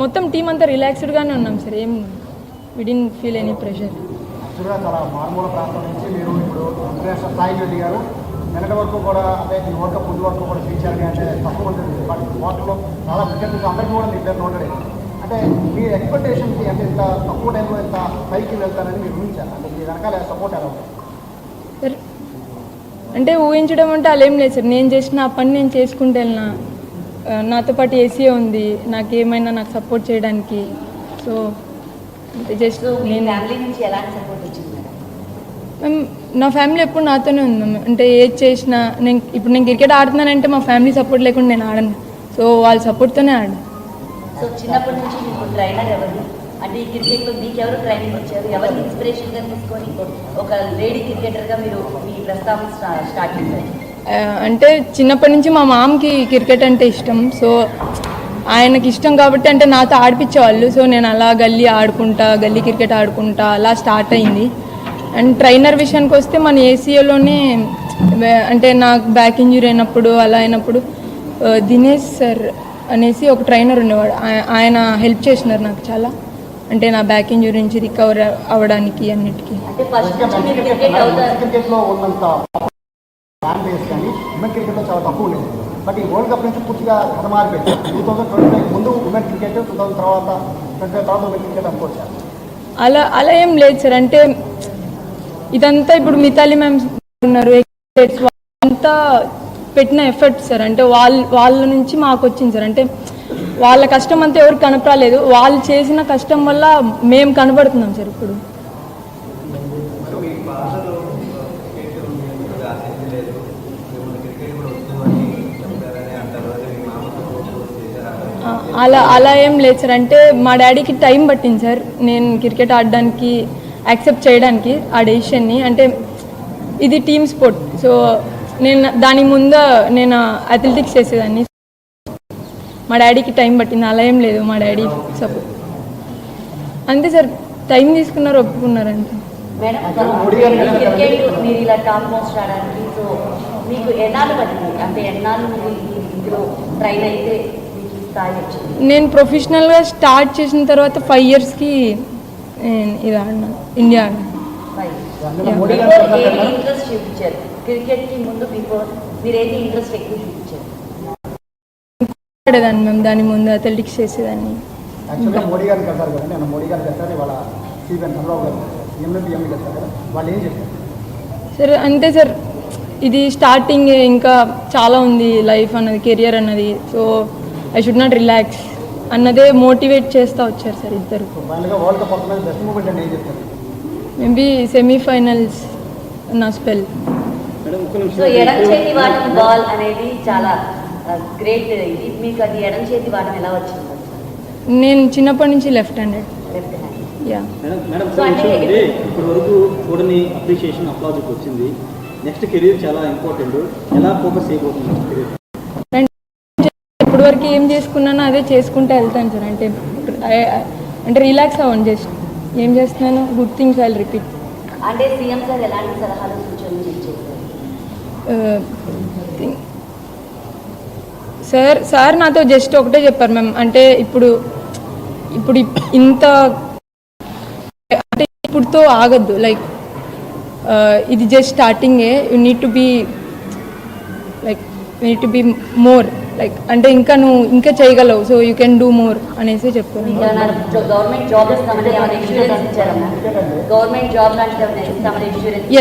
మొత్తం టీం అంతా రిలాక్స్డ్గానే ఉన్నాం సార్ ఏం విడిన్ ఫీల్ ఎనీ ప్రెషర్ చాలా మారుమూల ప్రాంతం నుంచి మీరు ఇప్పుడు స్థాయికి వరకు కూడా అంటే ఈ వరల్డ్ కప్ ముందు వరకు కూడా అంటే తక్కువ ఉంటుంది. బట్ వాటిలో చాలా అందరికీ కూడా అంటే మీ ఎక్స్పెక్టేషన్కి అంటే ఇంత తక్కువ టైంలో ఇంత పైకి వెళ్తారని మీరు ఊహించారు? అంటే మీ వెనకాల సపోర్ట్ ఎలా అంటే ఊహించడం అంటే అలా ఏం లేదు సార్ నేను చేసిన ఆ పని నేను చేసుకుంటూ వెళ్ళిన. నాతో పాటు ఏసీ ఉంది. నాకు ఏమైనా నాకు సపోర్ట్ చేయడానికి సో జస్ట్ నేను ఫ్యామిలీ నుంచి ఎలాంటి సపోర్ట్ వచ్చింది మేడం? మ్యామ్ నా ఫ్యామిలీ ఎప్పుడు నాతోనే ఉంది మ్యామ్ అంటే ఏది చేసినా నేను ఇప్పుడు నేను క్రికెట్ ఆడుతున్నానంటే మా ఫ్యామిలీ సపోర్ట్ లేకుండా నేను ఆడను. సో వాళ్ళ సపోర్ట్తోనే ఆడాను. సో చిన్నప్పటి నుంచి మీకు ట్రైనర్ ఎవరు? అంటే ఈ క్రికెట్లో మీకు ఎవరు ట్రైనింగ్ వచ్చారు? ఎవరు ఇన్స్పిరేషన్గా తీసుకొని ఒక లేడీ క్రికెటర్గా మీరు మీ ప్రస్తావన స్టా- స్టార్ట్ చేశారు? ఆ, అంటే చిన్నప్పటి నుంచి మా మామకి క్రికెట్ అంటే ఇష్టం. సో ఆయనకి ఇష్టం కాబట్టి అంటే నాతో ఆడిపించేవాళ్ళు సో నేను అలా గల్లీ ఆడుకుంటా గల్లీ క్రికెట్ ఆడుకుంటా అలా స్టార్ట్ అయింది. అండ్ ట్రైనర్ విషయానికి వస్తే మన ఏసీఏలోనే అంటే నాకు బ్యాక్ ఇంజురీ అయినప్పుడు అలా అయినప్పుడు దినేష్ సార్ అనేసి ఒక ట్రైనర్ ఉండేవాడు. ఆయ- ఆయన హెల్ప్ చేసినారు నాకు చాలా. అంటే నా బ్యాక్ ఇంజురీ నుంచి రికవర్ అవ్వడానికి అన్నిటికీ. ఫ్యాన్ బేస్ కానీ ఉమెన్ క్రికెట్లో చాలా తక్కువ ఉండేది. బట్ ఈ వరల్డ్ కప్ నుంచి పూర్తిగా కథ మారిపోయింది టూ థౌసండ్ ట్వంటీ ఫైవ్ ముందు ఉమెన్ క్రికెట్ టూ థౌసండ్ తర్వాత ట్వంటీ ఫైవ్ తర్వాత ఉమెన్ క్రికెట్ అనుకోవచ్చు అలా అలా ఏం లేదు సార్. అంటే ఇదంతా ఇప్పుడు మితాలి మ్యామ్ ఉన్నారు. అంతా పెట్టిన ఎఫర్ట్ సార్. అంటే వాళ్ళ వాళ్ళ నుంచి మాకు వచ్చింది సార్. అంటే వాళ్ళ కష్టం అంతా ఎవరు కనపడలేదు. వాళ్ళు చేసిన కష్టం వల్ల మేము కనబడుతున్నాం సార్ ఇప్పుడు. అలా అలా ఏం లేదు సార్. అంటే మా డాడీకి టైం పట్టింది సార్. నేను క్రికెట్ ఆడడానికి యాక్సెప్ట్ చేయడానికి ఆ డెసిషన్ని. అంటే ఇది టీమ్ స్పోర్ట్. సో నేను దాని ముందు నేను అథ్లెటిక్స్ చేసేదాన్ని. మా డాడీకి టైం పట్టింది. అలా ఏం లేదు మా డాడీ సపోర్ట్. అంతే సార్. టైం తీసుకున్నారు ఒప్పుకున్నారు అంతే మీకు ఎన్నాళ్ళు పట్టింది? అంటే ఎన్నాళ్ళు మీరు ఇందులో ట్రైన్ అయితే నేను ప్రొఫెషనల్గా స్టార్ట్ చేసిన తర్వాత ఫైవ్ ఇయర్స్కి ఇది ఆడినాను ఇండియా ఆడేదాన్ని మేము దాని ముందు అథ్లెటిక్స్ చేసేదాన్ని. మోడీ మోడీ వాళ్ళ సీఎం చంద్రబాబు గారు కదా వాళ్ళు ఏం చెప్పారు? సరే అంతే సార్ ఇది స్టార్టింగ్ ఇంకా చాలా ఉంది లైఫ్ అన్నది కెరియర్ అన్నది. So I should not relax అన్నదే మోటివేట్ చేస్తూ వచ్చారు సార్ ఇద్దరు. మేబీ సెమీఫైనల్స్ నా స్పెల్ సో ఎడం చేతి వాడడం బాల్ అనేది చాలా గ్రేట్ ఇది. మీకు అది ఎడం చేతి వాడడం ఎలా వచ్చింది? నేను చిన్నప్పటి నుంచి left handed left hand yeah madam madam so అంటే- అంటే ఇప్పటి వరకు చూడని అప్రిషియేషన్ అప్లాజిక్ వచ్చింది నెక్స్ట్ కెరీర్ చాలా ఇంపార్టెంట్ ఎలా ఫోకస్ చేయబోతుంది? కెరీర్ ఇప్పటి వరకు ఏం చేసుకున్నానో అదే చేసుకుంటూ వెళ్తాను సార్. అంటే అంటే రిలాక్స్ అవ్వండి జస్ట్. ఏం చేస్తున్నాను? గుడ్ థింగ్స్ ఐ రిపీట్ అంటే సీఎం సార్ ఎలాంటి సలహాలు సార్ సార్ నాతో జస్ట్ ఒకటే చెప్పారు మ్యామ్. అంటే ఇప్పుడు ఇప్పుడు ఇప్- ఇంత అంటే ఇప్పుడుతో ఆగద్దు. లైక్ ఇది జస్ట్ స్టార్టింగే you need to be like need to be more like అంటే ఇంకా నువ్వు ఇంకా చేయగలవు so you can do more అనేసి insurance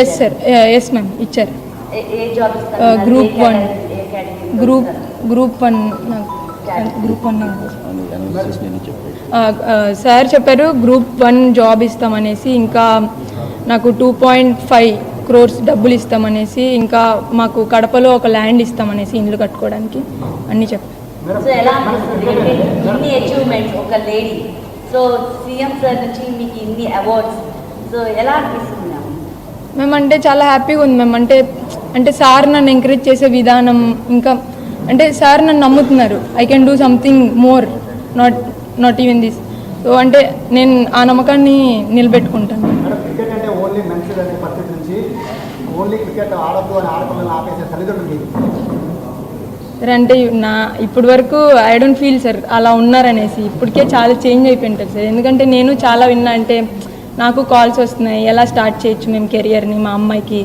yes sir yes ma'am ఇచ్చారు category లో group? Group one group one sir చెప్పారు గ్రూప్ వన్ జాబ్ ఇస్తామనేసి ఇంకా నాకు టూ పాయింట్ ఫైవ్ క్రోర్స్ డబ్బులు ఇస్తామనేసి ఇంకా మాకు కడపలో ఒక ల్యాండ్ ఇస్తామనేసి ఇల్లు కట్టుకోవడానికి అన్నీ చెప్పారు సో ఎలా అనిపిస్తుంది? అంటే ఇన్ని అచీవ్మెంట్స్ ఒక లేడీ సో సీఎం సార్ నుంచి మీకు ఇన్ని అవార్డ్స్ సో ఎలా అనిపిస్తుంది మ్యామ్ మేము అంటే చాలా హ్యాపీగా ఉంది మేము అంటే అంటే సార్ నన్ను ఎంకరేజ్ చేసే విధానం ఇంకా అంటే సార్ నన్ను నమ్ముతున్నారు. I can do something more not not even this so అంటే నేను ఆ నమ్మకాన్ని నిలబెట్టుకుంటాను. మేడం క్రికెట్ అంటే ఓన్లీ క్రికెట్ ఆడద్దు అని ఆడపిల్లలు ఆపేసే తల్లిదండ్రులు సార్ అంటే నా ఇప్పటి వరకు ఐ డోంట్ ఫీల్ సార్ అలా ఉన్నారనేసి ఇప్పటికే చాలా చేంజ్ అయిపోయింటారు సార్ ఎందుకంటే నేను చాలా విన్నా అంటే నాకు కాల్స్ వస్తున్నాయి ఎలా స్టార్ట్ చేయొచ్చు మేము కెరియర్ని మా అమ్మాయికి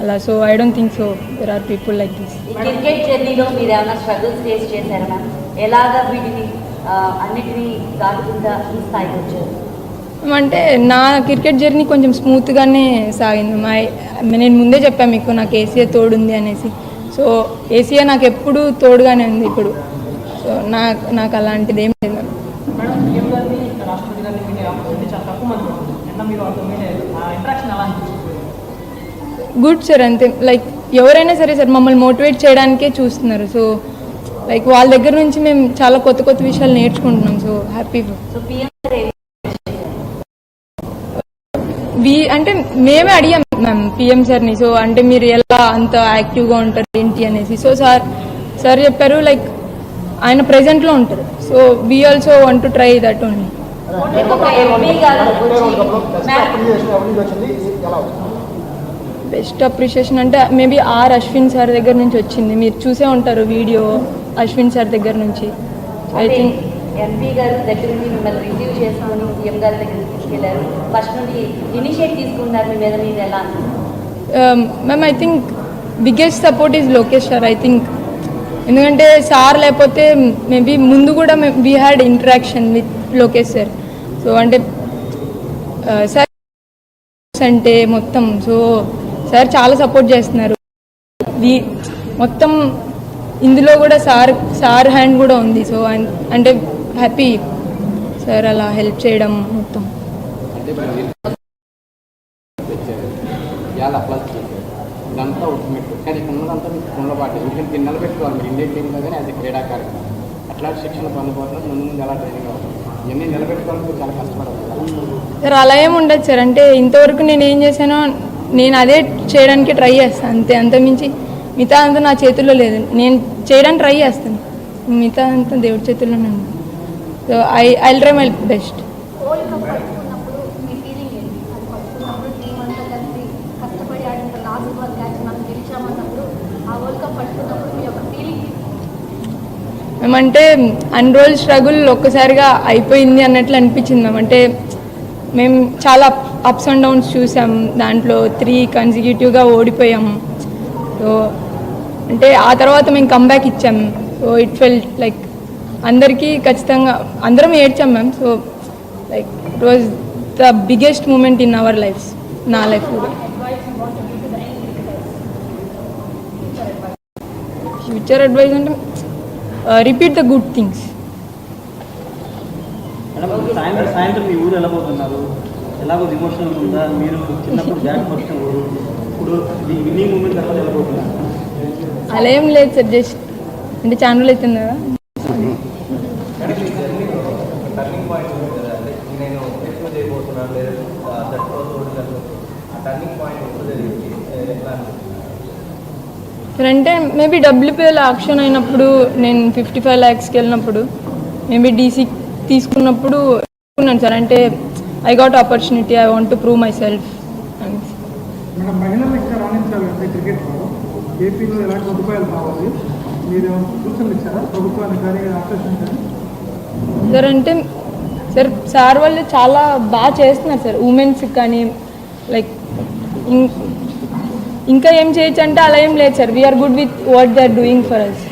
అలా. So I don't think so there are people like this cricket జర్నీలో మీరు ఏమైనా స్ట్రగుల్స్ ఫేస్ చేశారా మ్యామ్ ఎలాగా వీటిని అన్నిటినీ దాటుకుంటా ఈ స్థాయికి వచ్చారు? అంటే నా క్రికెట్ జర్నీ కొంచెం స్మూత్గానే సాగింది. మా నేను ముందే చెప్పాను మీకు నాకు ఏసీఏ తోడుంది అనేసి. సో ఏసీఏ నాకు ఎప్పుడు తోడుగానే ఉంది ఇప్పుడు. సో నాకు నాకు అలాంటిది ఏం లేదు. గుడ్ సార్ అంతే. లైక్ ఎవరైనా సరే సార్ మమ్మల్ని మోటివేట్ చేయడానికే చూస్తున్నారు. సో లైక్ వాళ్ళ దగ్గర నుంచి మేము చాలా కొత్త కొత్త విషయాలు నేర్చుకుంటున్నాం. సో హ్యాపీ సో పిఎం గారు ఏమి వి అంటే మేమే అడిగాం మ్యామ్ పిఎం సార్ని సో అంటే మీరు ఎలా అంత యాక్టివ్గా ఉంటారు ఏంటి అనేసి. సో సార్ సార్ చెప్పారు లైక్ ఆయన ప్రెజెంట్లో ఉంటారు so we also want to try that only. Best appreciation అంటే మేబీ ఆర్ అశ్విన్ సార్ దగ్గర నుంచి వచ్చింది. మీరు చూసే ఉంటారు వీడియో అశ్విన్ సార్ దగ్గర నుంచి. ఐ థింక్ ఎంపీ గారు దగ్గర నుండి మిమ్మల్ని రిసీవ్ చేసుకొని సీఎం గారి దగ్గర తీసుకెళ్ళారు. ఫస్ట్ నుండి ఇనిషియేట్ తీసుకున్నారు మీ మీద మీరు ఎలా ma'am I think biggest support is Lokesh sir I think ఎందుకంటే సార్ లేకపోతే మేబీ ముందు కూడా we had interaction with Lokesh sir so అంటే uh, సార్ అంటే మొత్తం సో సార్ చాలా సపోర్ట్ చేస్తున్నారు. మొత్తం ఇందులో కూడా సార్ సార్ హ్యాండ్ కూడా ఉంది. సో అంటే హ్యాపీ సార్ అలా హెల్ప్ చేయడం మొత్తం. అంటే మనం తెచ్చారు ఇవాళ అప్లై చేశారు ఇదంతా ఉల్టిమేట్ కానీ ఇక్కడ ఉన్నదంతా మీకు ఉండబాటు ఎందుకంటే దీన్ని నిలబెట్టుకోవాలి మీరు. ఇండియన్ టీంలో కానీ అది క్రీడాకారులు అట్లాంటి శిక్షణ పొందబోతున్నారు ముందు ముందు ఎలా ట్రైనింగ్ అవ్వాలి ఇవన్నీ నిలబెట్టుకోవాలని మీరు చాలా కష్టపడాలి. కదా సార్ అలా ఏం ఉండదు సార్. అంటే ఇంతవరకు నేను ఏం చేశానో నేను అదే చేయడానికి ట్రై చేస్తాను అంతే. అంతమించి మిగతా అంతా నా చేతుల్లో లేదు. నేను చేయడానికి ట్రై చేస్తాను. మిగతా అంతా దేవుడి చేతుల్లోనే ఉంది. So I I try my best మేమంటే అన్ని రోజులు స్ట్రగుల్ ఒక్కసారిగా అయిపోయింది అన్నట్లు అనిపించింది మేము అంటే మేము చాలా అప్స్ అండ్ డౌన్స్ చూసాం. దాంట్లో త్రీ కన్సిక్యూటివ్గా ఓడిపోయాం. సో అంటే ఆ తర్వాత మేము కంబ్యాక్ ఇచ్చాం. సో ఇట్ ఫెల్ లైక్ అందరికీ ఖచ్చితంగా అందరం ఏడ్చాం ma'am. So like it was the biggest moment in our lives నా లైఫ్ కూడా. ఫ్యూచర్ అడ్వైజ్ అంటే repeat the good things madam సాయంత్రం సాయంత్రం మీ ఊరు ఎలా పోతున్నారు? ఎలాగో విమోషనల్ ఉందా? మీరు చిన్నప్పుడు బ్యాట్ పట్టిన ఊరు ఇప్పుడు ఈ విన్నింగ్ మూమెంట్ తర్వాత ఎలా పోతున్నారు? అలా ఏం లేదు సార్ జస్ట్ అంటే రోజులు అవుతుంది కదా టర్నింగ్ పాయింట్ ఉంది కదా అంటే నేను ఎక్కువ చేయబోతున్నాను లేదా దట్ ఓడినట్టు ఆ టర్నింగ్ పాయింట్ ఎప్పుడు జరిగింది ఎట్లా అనిపిస్తుంది? సార్ అంటే మేబీ డబ్ల్యూపీఎల్ ఆక్షన్ అయినప్పుడు నేను ఫిఫ్టీ ఫైవ్ ల్యాక్స్కి వెళ్ళినప్పుడు మేబీ డీసీ తీసుకున్నప్పుడు అనుకున్నాను సార్. అంటే I got opportunity I want to prove myself sir అంటే సార్ సార్ వాళ్ళు చాలా బాగా చేస్తున్నారు సార్ ఉమెన్స్కి కానీ లైక్ ఇంకా ఏం చేయొచ్చు అంటే అలా ఏం లేదు sir. We are good with what they are doing for us